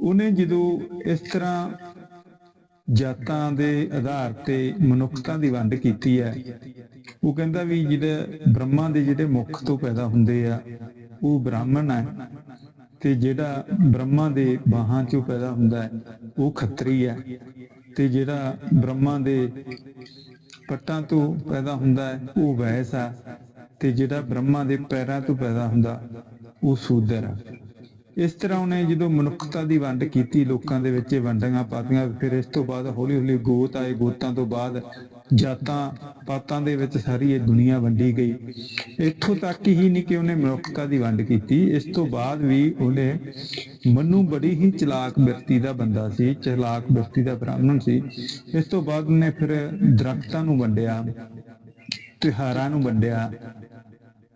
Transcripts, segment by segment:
ਉਹਨੇ ਜਦੋਂ ਇਸ ਤਰ੍ਹਾਂ ਜਾਤਾਂ ਦੇ ਆਧਾਰ ਤੇ ਮਨੁੱਖਤਾ ਦੀ ਵੰਡ ਕੀਤੀ ਹੈ, ਉਹ ਕਹਿੰਦਾ ਵੀ ਜਿਹੜਾ ਬ੍ਰਹਮਾ ਦੇ ਜਿਹੜੇ ਮੁਖ ਤੋਂ ਪੈਦਾ ਹੁੰਦੇ ਆ, ਉਹ ਬ੍ਰਾਹਮਣ ਹੈ ਤੇ ਜਿਹੜਾ ਬ੍ਰਹਮਾ ਦੇ ਬਾਹਾਂ ਚੋਂ ਪੈਦਾ ਹੁੰਦਾ ਹੈ, ਉਹ ਖੱਤਰੀ ਹੈ ਤੇ ਜਿਹੜਾ ਬ੍ਰਹਮਾ ਦੇ ਪੱਟਾਂ ਤੋਂ ਪੈਦਾ ਹੁੰਦਾ ਹੈ, ਉਹ ਵੈਸ ਆ ਤੇ ਜਿਹੜਾ ਬ੍ਰਹਮਾ ਦੇ ਪੈਰਾਂ ਤੋਂ ਪੈਦਾ ਹੁੰਦਾ, ਉਹ ਸੂਦਰ ਆ ਇਸ ਤਰ੍ਹਾਂ ਉਹਨੇ ਜਦੋਂ ਮਨੁੱਖਤਾ ਦੀ ਵੰਡ ਕੀਤੀ, ਲੋਕਾਂ ਦੇ ਵਿੱਚ ਵੰਡੀਆਂ ਪਾਤੀਆਂ, ਫਿਰ ਇਸ ਤੋਂ ਬਾਅਦ ਹੌਲੀ ਹੌਲੀ ਗੋਤ ਆਏ। ਗੋਤਾਂ ਤੋਂ ਬਾਅਦ ਜਾਤਾਂ, ਪਾਤਾਂ ਦੇ ਵਿੱਚ ਸਾਰੀ ਇਹ ਦੁਨੀਆ ਵੰਡੀ ਗਈ। ਇੱਥੋਂ ਤੱਕ ਹੀ ਨਹੀਂ ਕਿ ਉਹਨੇ ਮਨੁੱਖਤਾ ਦੀ ਵੰਡ ਕੀਤੀ। ਇਸ ਤੋਂ ਬਾਅਦ ਵੀ ਉਹਨੇ ਮਨੂ ਬੜੀ ਹੀ ਚਲਾਕ ਵਿਅਕਤੀ ਦਾ ਬੰਦਾ ਸੀ, ਚਲਾਕ ਵਿਅਕਤੀ ਦਾ ਬ੍ਰਾਹਮਣ ਸੀ। ਇਸ ਤੋਂ ਬਾਅਦ ਉਹਨੇ ਫਿਰ ਦਰਖਤਾਂ ਨੂੰ ਵੰਡਿਆ, ਤਿਉਹਾਰਾਂ ਨੂੰ ਵੰਡਿਆ।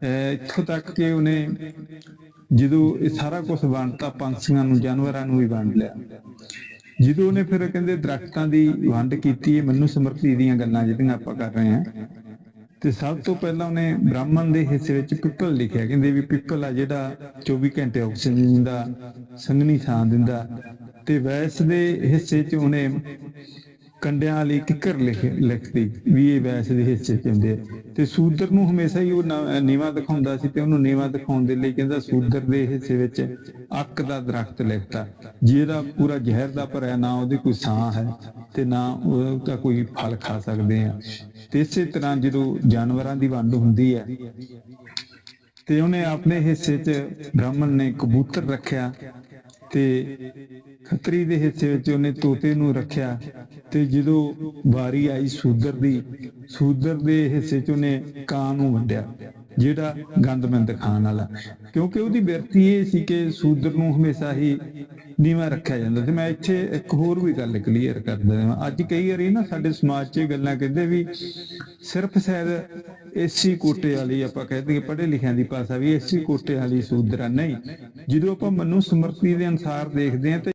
ਇੱਥੋਂ ਤੱਕ ਕਿ ਉਹਨੇ ਜਦੋਂ ਇਹ ਸਾਰਾ ਕੁਝ ਵੰਡਤਾ, ਪੰਛੀਆਂ ਨੂੰ, ਜਾਨਵਰਾਂ ਨੂੰ ਵੀ ਵੰਡ ਲਿਆ। ਜਦੋਂ ਉਹਨੇ ਫਿਰ ਕਹਿੰਦੇ ਦਰਖਤਾਂ ਦੀ ਵੰਡ ਕੀਤੀ, ਇਹ ਮੈਨੂੰ ਸਮਰਪੀ ਦੀਆਂ ਗੱਲਾਂ ਜਿਹੜੀਆਂ ਆਪਾਂ ਕਰ ਰਹੇ ਹਾਂ। ਤੇ ਸਭ ਤੋਂ ਪਹਿਲਾਂ ਉਹਨੇ ਬ੍ਰਾਹਮਣ ਦੇ ਹਿੱਸੇ ਵਿੱਚ ਪਿੱਪਲ ਲਿਖਿਆ। ਕਹਿੰਦੇ ਵੀ ਪਿੱਪਲ ਆ ਜਿਹੜਾ 24 ਘੰਟੇ ਆਕਸੀਜਨ ਦਿੰਦਾ, ਸੰਘਣੀ ਛਾਂ ਦਿੰਦਾ। ਤੇ ਵੈਸ ਦੇ ਹਿੱਸੇ 'ਚ ਉਹਨੇ ਕੰਡਿਆਂ ਵਾਲੀ ਕਿੱਕਰ ਲਿਖ ਲਿਖਦੀ ਵੀ ਇਹ ਵੈਸ ਦੇ ਹਿੱਸੇ 'ਚ ਹੁੰਦੇ ਆ। ਤੇ ਸੂਦਰ ਨੂੰ ਹਮੇਸ਼ਾ ਹੀ ਉਹ ਨ- ਨੀਵਾਂ ਦਿਖਾਉਂਦਾ ਸੀ ਤੇ ਉਹਨੂੰ ਨੀਵਾਂ ਦਿਖਾਉਣ ਦੇ ਲਈ ਕਹਿੰਦਾ ਸੂਦਰ ਦੇ ਹਿੱਸੇ ਵਿੱਚ ਅੱਕ ਦਾ ਦਰਖਤ ਲਿਖਤਾ। ਜਿਹਦਾ ਪੂਰਾ ਜ਼ਹਿਰ ਦਾ ਭਰਿਆ, ਨਾ ਉਹਦੀ ਕੋਈ ਸਾਹ ਹੈ ਤੇ ਨਾ ਉਹਦਾ ਕੋਈ ਫਲ ਖਾ ਸਕਦੇ ਆ। ਤੇ ਇਸੇ ਤਰ੍ਹਾਂ ਜਦੋਂ ਜਾਨਵਰਾਂ ਦੀ ਵੰਡ ਹੁੰਦੀ ਹੈ, ਤੇ ਉਹਨੇ ਆਪਣੇ ਹਿੱਸੇ 'ਚ ਬ੍ਰਾਹਮਣ ਨੇ ਕਬੂਤਰ ਰੱਖਿਆ ਤੇ ਖੱਤਰੀ ਦੇ ਹਿੱਸੇ ਵਿੱਚ ਉਹਨੇ ਤੋਤੇ ਨੂੰ ਰੱਖਿਆ। ਤੇ ਜਦੋਂ ਵਾਰੀ ਆਈ ਸੂਦਰ ਦੀ, ਸੂਦਰ ਦੇ ਹਿੱਸੇ 'ਚ ਉਹਨੇ ਕਾਂ ਨੂੰ ਵੰਡਿਆ, ਜਿਹੜਾ ਗੰਦਮੰਦ ਖਾਣ ਵਾਲਾ। ਕਿਉਂਕਿ ਉਹਦੀ ਬਿਰਤੀ ਇਹ ਸੀ ਕਿ ਸੂਦਰ ਨੂੰ ਹਮੇਸ਼ਾ ਹੀ ਨੀਵਾਂ ਰੱਖਿਆ ਜਾਂਦਾ ਤੇ ਮੈਂ ਇੱਥੇ ਇੱਕ ਹੋਰ ਵੀ ਗੱਲ ਕਲੀਅਰ ਕਰ ਦਿੰਦਾ ਅੱਜ ਕਈ ਵਾਰੀ ਨਾ ਸਾਡੇ ਸਮਾਜ 'ਚ ਇਹ ਗੱਲਾਂ ਕਹਿੰਦੇ ਵੀ ਸਿਰਫ ਸ਼ਾਇਦ ਏਸੀ ਕੋਟੇ ਵਾਲੀ ਆਪਾਂ ਕਹਿੰਦੇ ਪੜ੍ਹੇ ਲਿਖਿਆਂ ਦੀ ਭਾਸ਼ਾ ਵੀ ਏਸੀ ਕੋਟੇ ਵਾਲੀ ਸੂਦਰ ਆ ਨਹੀਂ। ਜਦੋਂ ਆਪਾਂ ਮਨੂ ਸਮਰਤੀ ਦੇ ਅਨਸਾਰ ਦੇਖਦੇ ਹਾਂ ਤੇ